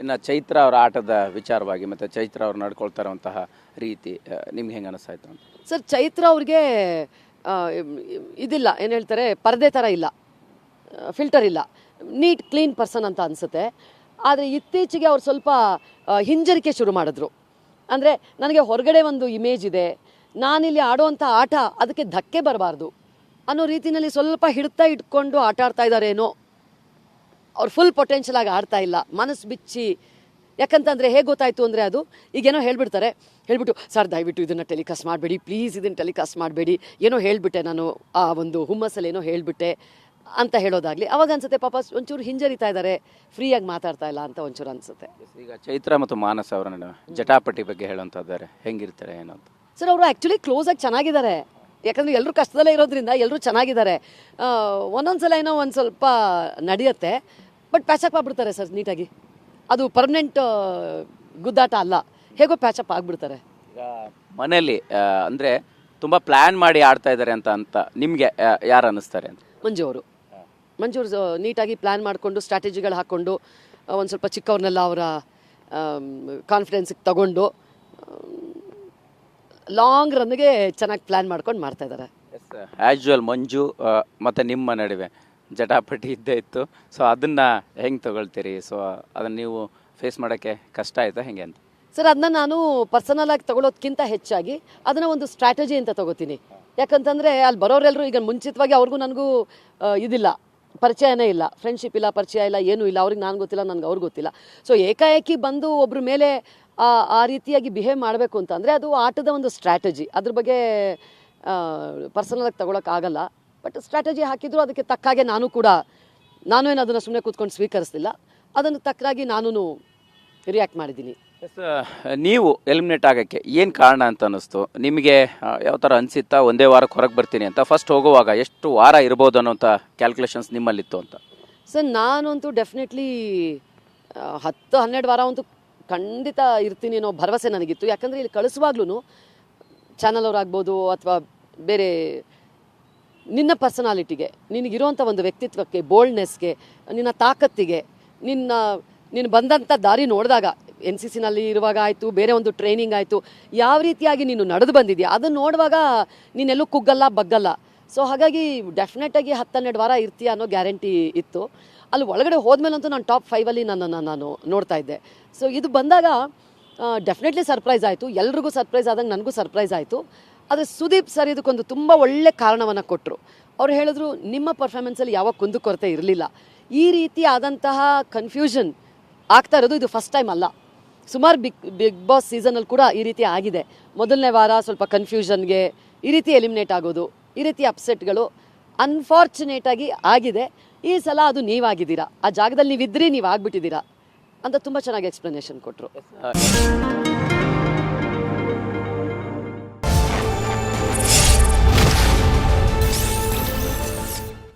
ಇನ್ನು ಚೈತ್ರ ಅವರ ಆಟದ ವಿಚಾರವಾಗಿ ಮತ್ತು ಚೈತ್ರ ಅವ್ರು ನಡ್ಕೊಳ್ತಾ ರೀತಿ ನಿಮ್ಗೆ ಹೆಂಗೆ ಅನಿಸ್ತಾಯ್ತು ಅಂತ? ಸರ್, ಚೈತ್ರ ಅವ್ರಿಗೆ ಇದಿಲ್ಲ, ಏನು ಹೇಳ್ತಾರೆ, ಪರದೆ ಥರ ಇಲ್ಲ ಫಿಲ್ಟರ್ ಇಲ್ಲ, ನೀಟ್ ಕ್ಲೀನ್ ಪರ್ಸನ್ ಅಂತ ಅನಿಸುತ್ತೆ. ಆದರೆ ಇತ್ತೀಚೆಗೆ ಅವ್ರು ಸ್ವಲ್ಪ ಹಿಂಜರಿಕೆ ಶುರು ಮಾಡಿದ್ರು. ಅಂದರೆ ನನಗೆ ಹೊರಗಡೆ ಒಂದು ಇಮೇಜ್ ಇದೆ, ನಾನಿಲ್ಲಿ ಆಡುವಂಥ ಆಟ, ಅದಕ್ಕೆ ಧಕ್ಕೆ ಬರಬಾರ್ದು ಅನ್ನೋ ರೀತಿಯಲ್ಲಿ ಸ್ವಲ್ಪ ಹಿಡ್ತಾ ಇಟ್ಕೊಂಡು ಆಟ ಆಡ್ತಾ ಇದ್ದಾರೇನೋ ಅವ್ರು ಫುಲ್ ಪೊಟೆನ್ಷಿಯಲ್ ಆಗಿ ಆಡ್ತಾ ಇಲ್ಲ. ಮನಸ್ಸು ಬಿಚ್ಚಿ. ಯಾಕಂತಂದರೆ ಹೇಗೆ ಗೊತ್ತಾಯಿತು ಅಂದರೆ ಅದು ಈಗೇನೋ ಹೇಳ್ಬಿಡ್ತಾರೆ. ಹೇಳ್ಬಿಟ್ಟು ಸರ್ ದಯವಿಟ್ಟು ಇದನ್ನು ಟೆಲಿಕಾಸ್ಟ್ ಮಾಡಬೇಡಿ. ಪ್ಲೀಸ್ ಇದನ್ನು ಟೆಲಿಕಾಸ್ಟ್ ಮಾಡಬೇಡಿ. ಏನೋ ಹೇಳಿಬಿಟ್ಟೆ ನಾನು ಆ ಒಂದು ಹುಮ್ಮಸ್ಸಲ್ಲಿ ಏನೋ ಹೇಳಿಬಿಟ್ಟೆ ಅಂತ ಹೇಳೋದಾಗಲಿ. ಅವಾಗ ಅನ್ಸುತ್ತೆ ಪಾಪ ಒಂಚೂರು ಹಿಂಜರಿತಾ ಇದ್ದಾರೆ ಫ್ರೀಯಾಗಿ ಮಾತಾಡ್ತಾ ಇಲ್ಲ ಅಂತ ಒಂಚೂರು ಅನಿಸುತ್ತೆ. ಈಗ ಚೈತ್ರ ಮತ್ತು ಮಾನಸ ಅವರ ಜಟಾಪಟಿ ಬಗ್ಗೆ ಹೇಳುವಂಥದ್ದಾರೆ ಹೆಂಗಿರ್ತಾರೆ ಏನೋ ಅಂತ ಸರ್ ಅವರು ಆ್ಯಕ್ಚುಲಿ ಕ್ಲೋಸಾಗಿ ಚೆನ್ನಾಗಿದ್ದಾರೆ. ಯಾಕಂದರೆ ಎಲ್ಲರೂ ಕಷ್ಟದಲ್ಲೇ ಇರೋದ್ರಿಂದ ಎಲ್ಲರೂ ಚೆನ್ನಾಗಿದ್ದಾರೆ. ಆ, ಒಂದೊಂದ್ಸಲ ಏನೋ ಒಂದು ಸ್ವಲ್ಪ ನಡೆಯುತ್ತೆ. ಬಟ್ ಪ್ಯಾಚಪ್ ಆಗ್ಬಿಡ್ತಾರೆ ಸರ್ ನೀಟಾಗಿ. ಅದು ಪರ್ಮನೆಂಟ್ ಗುದ್ದಾಟ ಅಲ್ಲ. ಹೇಗೋ ಪ್ಯಾಚಪ್ ಆಗ್ಬಿಡ್ತಾರೆ. ಮನೆಯಲ್ಲಿ ಅಂದರೆ ತುಂಬ ಪ್ಲ್ಯಾನ್ ಮಾಡಿ ಆಡ್ತಾ ಇದ್ದಾರೆ ಅಂತ ಅಂತ ನಿಮಗೆ ಯಾರು ಅನ್ನಿಸ್ತಾರೆ ಅಂತ? ಮಂಜು ಅವರು. ಮಂಜು ಅವರು ನೀಟಾಗಿ ಪ್ಲ್ಯಾನ್ ಮಾಡಿಕೊಂಡು ಸ್ಟ್ರಾಟಜಿಗಳು ಹಾಕ್ಕೊಂಡು ಒಂದು ಸ್ವಲ್ಪ ಚಿಕ್ಕವ್ರನ್ನೆಲ್ಲ ಅವರ ಕಾನ್ಫಿಡೆನ್ಸಿಗೆ ತಗೊಂಡು ಲಾಂಗ್ ರನ್ಗೆ ಚೆನ್ನಾಗಿ ಪ್ಲ್ಯಾನ್ ಮಾಡ್ಕೊಂಡು ಮಾಡ್ತಾ ಇದ್ದಾರೆ ಆ್ಯೂಶುವಲ್ ಮಂಜು ಮತ್ತು ಮತ್ತೆ ನಿಮ್ಮ ನಡುವೆ ಜಟಾಪಟಿ ಇದ್ದೇ ಇತ್ತು. ಸೊ ಅದನ್ನ ಹೆಂಗೆ ತಗೊಳ್ತೀರಿ? ಸೊ ಅದನ್ನ ನೀವು ಫೇಸ್ ಮಾಡೋಕ್ಕೆ ಕಷ್ಟ ಆಯ್ತಾ? ಹೆಂಗೆ ಅಂತ? ಸರ್ ಅದನ್ನ ನಾನು ಪರ್ಸನಲ್ ಆಗಿ ತಗೊಳ್ಳೋದಕ್ಕಿಂತ ಹೆಚ್ಚಾಗಿ ಅದನ್ನ ಒಂದು ಸ್ಟ್ರಾಟಜಿ ಅಂತ ತಗೋತೀನಿ. ಯಾಕಂತಂದ್ರೆ ಅಲ್ಲಿ ಬರೋರೆಲ್ಲರೂ ಈಗ ಮುಂಚಿತವಾಗಿ ಅವ್ರಿಗೂ ನನಗೂ ಇದಿಲ್ಲ. ಪರಿಚಯನೇ ಇಲ್ಲ. ಫ್ರೆಂಡ್ಶಿಪ್ ಇಲ್ಲ ಪರಿಚಯ ಇಲ್ಲ ಏನೂ ಇಲ್ಲ. ಅವ್ರಿಗೆ ನಾನು ಗೊತ್ತಿಲ್ಲ ನನಗೆ ಅವ್ರಿಗೆ ಗೊತ್ತಿಲ್ಲ. ಸೊ ಏಕಾಏಕಿ ಬಂದು ಒಬ್ಬರ ಮೇಲೆ ಆ ರೀತಿಯಾಗಿ ಬಿಹೇವ್ ಮಾಡಬೇಕು ಅಂತಂದರೆ ಅದು ಆಟದ ಒಂದು ಸ್ಟ್ರಾಟಜಿ ಅದ್ರ ಬಗ್ಗೆ ಪರ್ಸನಲಾಗಿ ತಗೊಳಕ್ಕಾಗಲ್ಲ. ಬಟ್ ಸ್ಟ್ರಾಟಜಿ ಹಾಕಿದ್ರು ಅದಕ್ಕೆ ತಕ್ಕಾಗೆ ನಾನು ಕೂಡ ನಾನು ಏನು ಅದನ್ನು ಸುಮ್ಮನೆ ಕೂತ್ಕೊಂಡು ಸ್ವೀಕರಿಸ್ತಿಲ್ಲ ಅದನ್ನು ತಕ್ಕಾಗಿ ನಾನು ರಿಯಾಕ್ಟ್ ಮಾಡಿದ್ದೀನಿ. ನೀವು ಎಲಿಮಿನೇಟ್ ಆಗೋಕ್ಕೆ ಏನು ಕಾರಣ ಅಂತ ಅನ್ನಿಸ್ತು? ನಿಮಗೆ ಯಾವ ಥರ ಅನಿಸಿತ್ತಾ? ಒಂದೇ ವಾರಕ್ಕೆ ಹೊರಗೆ ಬರ್ತೀನಿ ಅಂತ. ಫಸ್ಟ್ ಹೋಗುವಾಗ ಎಷ್ಟು ವಾರ ಇರ್ಬೋದು ಅನ್ನೋಂಥ ಕ್ಯಾಲ್ಕುಲೇಷನ್ಸ್ ನಿಮ್ಮಲ್ಲಿತ್ತು ಅಂತ. ಸರ್ ನಾನಂತೂ ಡೆಫಿನೆಟ್ಲಿ ಹತ್ತು ಹನ್ನೆರಡು ವಾರ ಅಂತೂ ಖಂಡಿತ ಇರ್ತೀನಿ ಅನ್ನೋ ಭರವಸೆ ನನಗಿತ್ತು. ಯಾಕಂದರೆ ಇಲ್ಲಿ ಕಳಿಸುವಾಗ್ಲೂ ಚಾನಲ್ ಅವ್ರಾಗ್ಬೋದು ಅಥವಾ ಬೇರೆ ನಿನ್ನ ಪರ್ಸನಾಲಿಟಿಗೆ ನಿನಗಿರುವಂಥ ಒಂದು ವ್ಯಕ್ತಿತ್ವಕ್ಕೆ ಬೋಲ್ಡ್ನೆಸ್ಗೆ ನಿನ್ನ ತಾಕತ್ತಿಗೆ, ನಿನ್ನ, ನೀನು ಬಂದಂಥ ದಾರಿ ನೋಡಿದಾಗ ಎನ್ ಸಿ ಸಿನಲ್ಲಿ ಇರುವಾಗ ಆಯಿತು, ಬೇರೆ ಒಂದು ಟ್ರೈನಿಂಗ್ ಆಯಿತು, ಯಾವ ರೀತಿಯಾಗಿ ನೀನು ನಡೆದು ಬಂದಿದ್ಯಾ, ಅದನ್ನು ನೋಡುವಾಗ ನೀನೆಲ್ಲೂ ಕುಗ್ಗಲ್ಲ, ಬಗ್ಗಲ್ಲ. ಸೊ ಹಾಗಾಗಿ ಡೆಫಿನೆಟಾಗಿ ಹತ್ತೆರಡು ವಾರ ಇರ್ತೀಯ ಅನ್ನೋ ಗ್ಯಾರಂಟಿ ಇತ್ತು. ಅಲ್ಲಿ ಒಳಗಡೆ ಹೋದ್ಮೇಲಂತೂ ನಾನು ಟಾಪ್ ಫೈವಲ್ಲಿ ನನ್ನನ್ನು ನಾನು ನೋಡ್ತಾ ಇದ್ದೆ. ಸೊ ಇದು ಬಂದಾಗ ಡೆಫಿನೆಟ್ಲಿ ಸರ್ಪ್ರೈಸ್ ಆಯಿತು. ಎಲ್ರಿಗೂ ಸರ್ಪ್ರೈಸ್ ಆದಂಗೆ ನನಗೂ ಸರ್ಪ್ರೈಸ್ ಆಯಿತು. ಆದರೆ ಸುದೀಪ್ ಸರ್ ಇದಕ್ಕೊಂದು ತುಂಬ ಒಳ್ಳೆ ಕಾರಣವನ್ನು ಕೊಟ್ಟರು ಅವ್ರು ಹೇಳಿದ್ರು, ನಿಮ್ಮ ಪರ್ಫಾರ್ಮೆನ್ಸಲ್ಲಿ ಯಾವ ಕುಂದುಕೊರತೆ ಇರಲಿಲ್ಲ. ಈ ರೀತಿ ಆದಂತಹ ಕನ್ಫ್ಯೂಷನ್ ಆಗ್ತಾ ಇರೋದು ಇದು ಫಸ್ಟ್ ಟೈಮ್ ಅಲ್ಲ. ಸುಮಾರು ಬಿಗ್ ಬಿಗ್ ಬಾಸ್ ಸೀಸನಲ್ಲಿ ಕೂಡ ಈ ರೀತಿ ಆಗಿದೆ. ಮೊದಲನೇ ವಾರ ಸ್ವಲ್ಪ ಕನ್ಫ್ಯೂಷನ್ಗೆ ಈ ರೀತಿ ಎಲಿಮಿನೇಟ್ ಆಗೋದು, ಈ ರೀತಿ ಅಪ್ಸೆಟ್ಗಳು ಅನ್ಫಾರ್ಚುನೇಟಾಗಿ ಆಗಿದೆ. ಈ ಸಲ ಅದು ನೀವಾಗಿದ್ದೀರಾ? ಆ ಜಾಗದಲ್ಲಿ ನೀವಿದ್ರಿ ನೀವು ಆಗ್ಬಿಟ್ಟಿದ್ದೀರಾ ಅಂತ ತುಂಬ ಚೆನ್ನಾಗಿ ಎಕ್ಸ್ಪ್ಲನೇಷನ್ ಕೊಟ್ಟರು